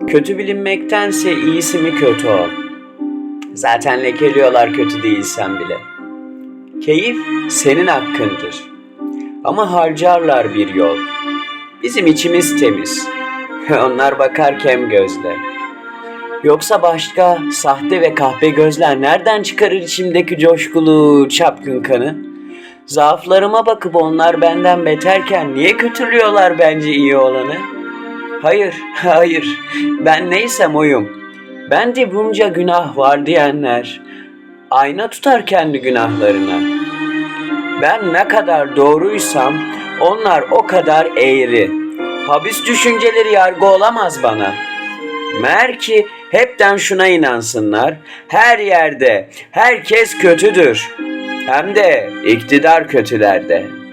Kötü bilinmektense iyisi mi kötü ol. Zaten lekeliyorlar kötü değilsen bile. Keyif senin hakkındır. Ama harcarlar bir yol. Bizim içimiz temiz. Onlar bakar kem gözle. Yoksa başka sahte ve kahpe gözler nereden çıkarır içimdeki coşkulu çapkın kanı? Zaaflarıma bakıp onlar benden beterken niye kötülüyorlar bence iyi olanı? Hayır, hayır. Ben neysem oyum. Bende bunca günah var diyenler ayna tutar kendi günahlarına. Ben ne kadar doğruysam onlar o kadar eğri. Habis düşünceleri yargı olamaz bana. Mer ki hepten şuna inansınlar. Her yerde herkes kötüdür. Hem de iktidar kötülerde.